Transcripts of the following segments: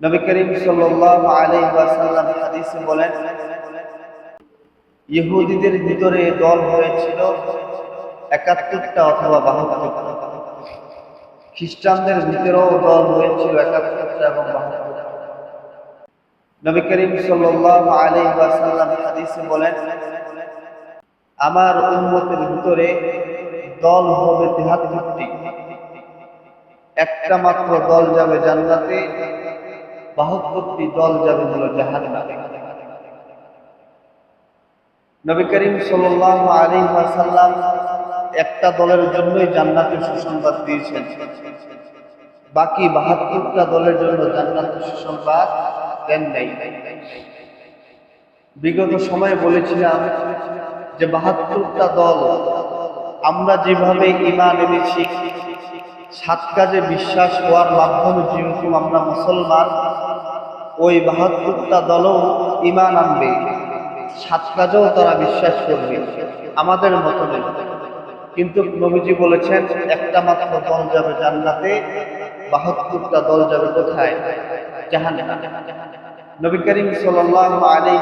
নবী করিম সাল্লাল্লাহু আলাইহি ওয়াসাল্লাম হাদিসে বলেন, ইহুদিদের ভিতরে দল হয়েছিল একাত্তরটা অথবা বাহাত্তরটা। খ্রিস্টানদের ভিতরেও দল হয়েছিল একাত্তরটা এবং বাহাত্তরটা। নবী করিম সাল্লাল্লাহু আলাইহি ওয়াসাল্লাম হাদিসে বলেন, আমার উম্মতের ভিতরে দল হবে তেহাত্তরটি। একটা মাত্র দল যাবে জান্নাতে বাহাত্তরটি দল যাবে হলো জাহান্নামে। নবী করিম ওয়াসাল্লাম একটা দলের জন্যই জান্নাতের সুসংবাদ দিয়েছেন। বাকি বাহাত্তরটা দলের জন্য জান্নাতের সুসংবাদ দেন নাই। বিগত সময়ে বলেছিলাম যে বাহাত্তরটা দল আমরা যেভাবে ইমান এনেছি, সাত কাজে বিশ্বাস হওয়ার মাধ্যমে যেহেতু আমরা মুসলমান ওই বাহাত্তরটা দলও ইমান আনবে। সাত কাজেও তারা বিশ্বাস করবে। আমাদের মতো নেই কিন্তু নবীজি বলেছেন, একটা মাত্র দল যাবে জান্নাতে, বাহাত্তরটা দল যাবে কোথায়? জাহান নবী করিম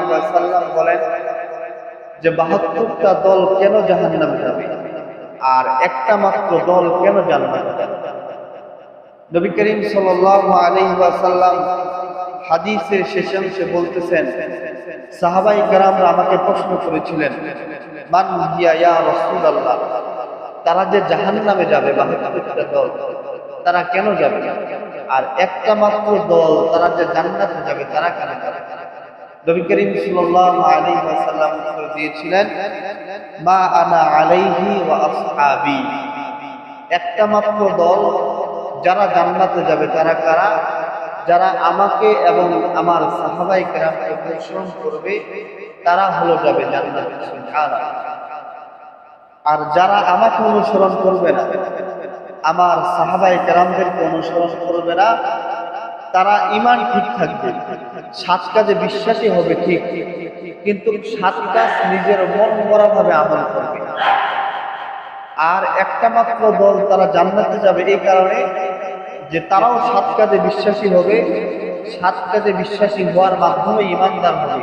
ওয়াসাল্লাম বলেন যে, বাহাত্তরটা দল কেন জাহান্নামে যাবে? আর একটা মাত্র দল কেন জান্নাতে নবী করিম ওয়াসাল্লাম হাদিসের শেষে অংশে বলতেছেন, সাহাবাই কারামরা আমাকে প্রশ্ন করেছিলেন, মান ইয়া তারা যে জাহান্নামে যাবে বাহাত্তরটা দল, তারা কেন যাবে? আর একটা মাত্র দল তারা যে জান্নাতে যাবে, তারা কেন নবী করিম সাল্লাল্লাহু আলাইহি ওয়াসাল্লাম উত্তর দিয়েছিলেন, মা আনা আলাইহি ওয়া আসহাবি। একটা মাত্র দল যারা জান্নাতে যাবে, তারা কারা? যারা আমাকে এবং আমার সাহাবাই কেরামকে অনুসরণ করবে, তারা হলো যাবে আর যারা আমাকে অনুসরণ করবে না, আমার সাহাবাই কেরামদেরকে অনুসরণ করবে না, তারা ইমান ঠিক থাকবে। সাত কাজে বিশ্বাসী হবে ঠিক, কিন্তু সাত কাজ নিজের মন মরা ভাবে আমল করবে। আর একটা মাত্র দল তারা জান্নাতে যাবে এই কারণে যে তারাও সাত কাজে বিশ্বাসী হবে, সাত কাজে বিশ্বাসী হওয়ার মাধ্যমে ইমানদার হবে।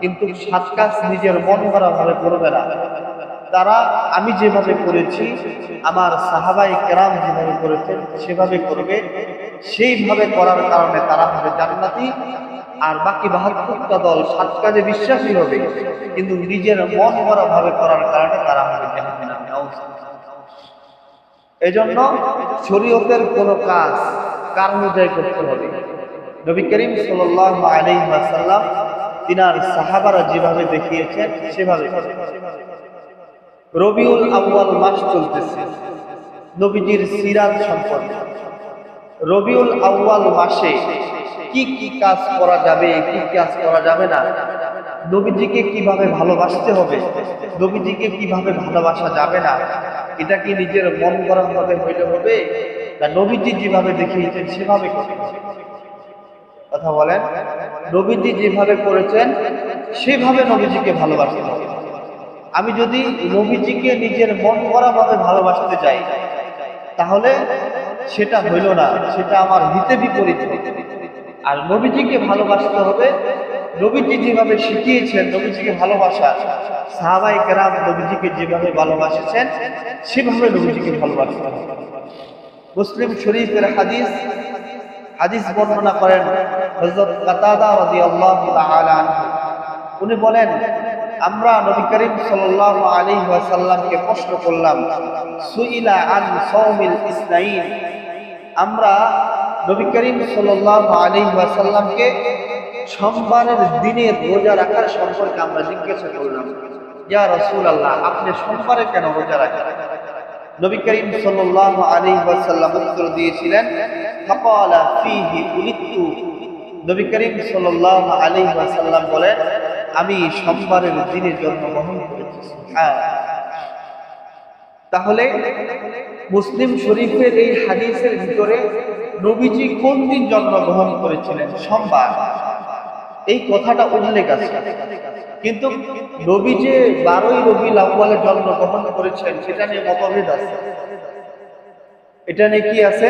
কিন্তু সাত কাজ নিজের মন ভরা ভাবে করবে না। তারা আমি যেভাবে করেছি, আমার সাহাবাই কেরাম যেভাবে করেছেন, সেভাবে করবে। সেইভাবে করার কারণে তারা হবে জান্নাতি। আর বাকি বাহাত্তরটা দল সাত কাজে বিশ্বাসী হবে। কিন্তু নিজের মন ভরা ভাবে করার কারণে তারা হবে জাহান্নামী এজন্য শরীয়তের কোন কাজ কার অনুযায়ী করতে হবে? নবী করিম আলাইহি তিনার সাহাবারা যেভাবে দেখিয়েছেন, সেভাবে রবিউল আউয়াল মাস চলতেছে। নবীজির সিরাত সম্পর্কে। রবিউল আউয়াল মাসে কি কি কাজ করা যাবে কি কাজ করা যাবে না, নবীজিকে কীভাবে ভালোবাসতে হবে, নবীজিকে কীভাবে ভালোবাসা যাবে না এটা কি নিজের মন গরম ভাবে হইলে হবে? না নবীজি যেভাবে দেখিয়েছেন, সেভাবে কথা বলেন? নবীজি যেভাবে করেছেন, সেভাবে নবীজিকে ভালোবাসতে হবে। আমি যদি নবীজিকে নিজের মন করা ভাবে ভালোবাসতে চাই তাহলে সেটা হইল না, সেটা আমার হিতে বিপরীত আর নবীজিকে ভালোবাসতে হবে নবীজি যেভাবে শিখিয়েছেন, নবীজিকে ভালোবাসা সাহাবাই কেরাম নবীজিকে যেভাবে ভালোবাসেছেন, সেভাবে নবীজিকে ভালোবাসা মুসলিম শরীফের হাদিস হাদিস বর্ণনা করেন হযরত কাতাদা আনহু। উনি বলেন, আমরা নবী করিম সাল্লাল্লাহু আলাইহি ওয়াসাল্লামকে প্রশ্ন করলাম, সুইলা আন সাওমিল ইসনাইন। আমরা নবী করিম সাল্লাল্লাহু আলাইহি ওয়াসাল্লামকে সোমবারের দিনে রোজা রাখার সম্পর্কে আমরা জিজ্ঞাসা করলাম, ইয়া রাসূলুল্লাহ, আপনি সোমবারে কেন রোজা রাখেন? নবী করিম ওয়াসাল্লাম উত্তর দিয়েছিলেন নবী করিম ওয়াসাল্লাম বলেন, আমি সোমবারের দিনে জন্মগ্রহণ করেছি। সুবহানাল্লাহ। তাহলে মুসলিম শরীফের এই হাদিসের ভিতরে নবীজি কোন দিন জন্মগ্রহণ করেছিলেন? সোমবার। এই কথাটা উল্লেখ আছে। কিন্তু নবী যে বারোই রবি আউ্বালে জন্মগ্রহণ করেছেন, সেটা নিয়ে মতভেদ আছে। এটা নিয়ে কি আছে?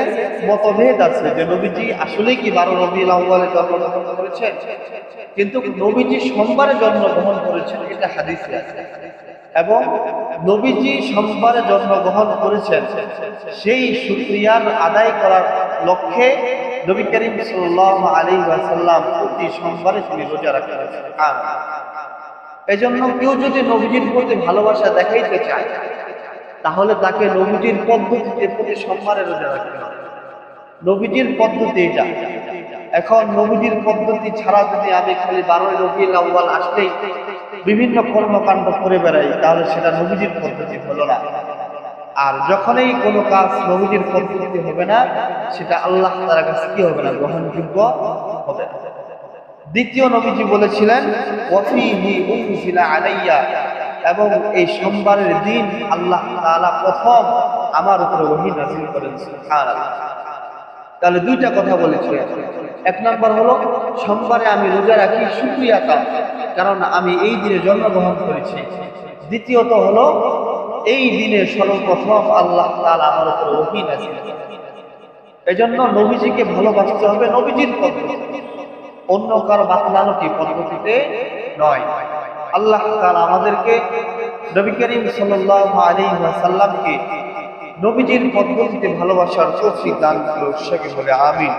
মতভেদ আছে যে নবীজি আসলেই কি বারো রবি আউ্বালে জন্মগ্রহণ করেছেন। কিন্তু নবীজি সোমবারে জন্মগ্রহণ করেছেন, এটা হাদিসে আছে। এবং নবীজি সোমবারে জন্মগ্রহণ করেছেন, সেই শুক্রিয়ার আদায় করার লক্ষ্যে নবী করিম সাল্লাল্লাহু আলাইহি ওয়াসাল্লাম প্রতি সোমবারে তিনি রোজা রাখেন এজন্য কেউ যদি নবীজির প্রতি ভালোবাসা দেখাইতে চায়, তাহলে তাকে নবীজির পদ্ধতিতে প্রতি সোমবারে রোজা রাখতে হবে। নবীজির পদ্ধতি এটা এখন নবীজির পদ্ধতি ছাড়া যদি আমি খালি বারোই রবিউল আউ্বাল আসলেই বিভিন্ন কর্মকাণ্ড করে বেড়াই, তাহলে সেটা নবীজির পদ্ধতি হলো না। আর যখনই কোনো কাজ নবীজির পদ্ধতি হবে না, সেটা আল্লাহ তার কাছে কি হবে না? গ্রহণযোগ্য হবে। না দ্বিতীয় নবীজি বলেছিলেন আলাইয়া এবং এই সোমবারের দিন আল্লাহ প্রথম আমার উপরে তাহলে দুইটা কথা বলেছিলেন এক নম্বর হলো, সোমবারে আমি রোজা রাখি, শুকরিয়া কাম কারণ আমি এই দিনে জন্মগ্রহণ করেছি। দ্বিতীয়ত হলো এই দিনে সর্বপ্রথম আল্লাহ আমার উপরে ওহী নাযিল করেন। এজন্য নবীজিকে ভালোবাসতে হবে নবীজির অন্য কারও বাতলানো কি পদ্ধতিতে নয়। আল্লাহ তাআলা আমাদেরকে নবী করিম ওয়াসাল্লামকে নবীজির পদ্ধতিতে ভালোবাসার তৌফিক দান করুন সে বলে আমিন।